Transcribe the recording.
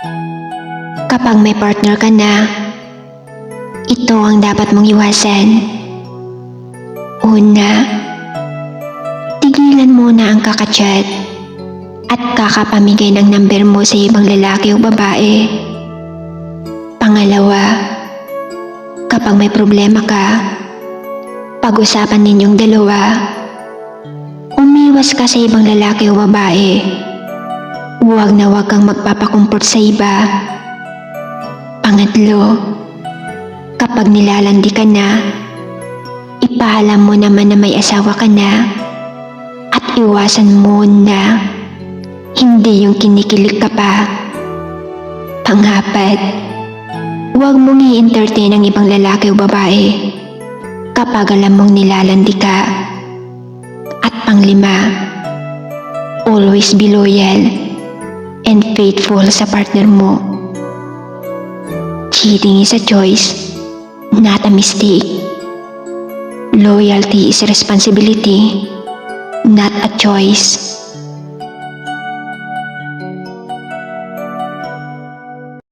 Kapag may partner ka na, ito ang dapat mong iwasan. Una, tigilan muna ang kakachat at kakapamigay ng number mo sa ibang lalaki o babae. Pangalawa, kapag may problema ka, pag-usapan ninyong dalawa. Umiwas ka sa ibang lalaki o babae. Huwag na huwag kang magpapakumport sa iba. Pangatlo, kapag nilalandi ka na, ipaalam mo naman na may asawa ka na at iwasan mo na hindi yung kinikilig ka pa. Pangapat, huwag mong i-entertain ang ibang lalaki o babae kapag alam mong nilalandi ka. At panglima, always be loyal and faithful sa partner mo. Cheating is a choice, not a mistake. Loyalty is a responsibility, not a choice.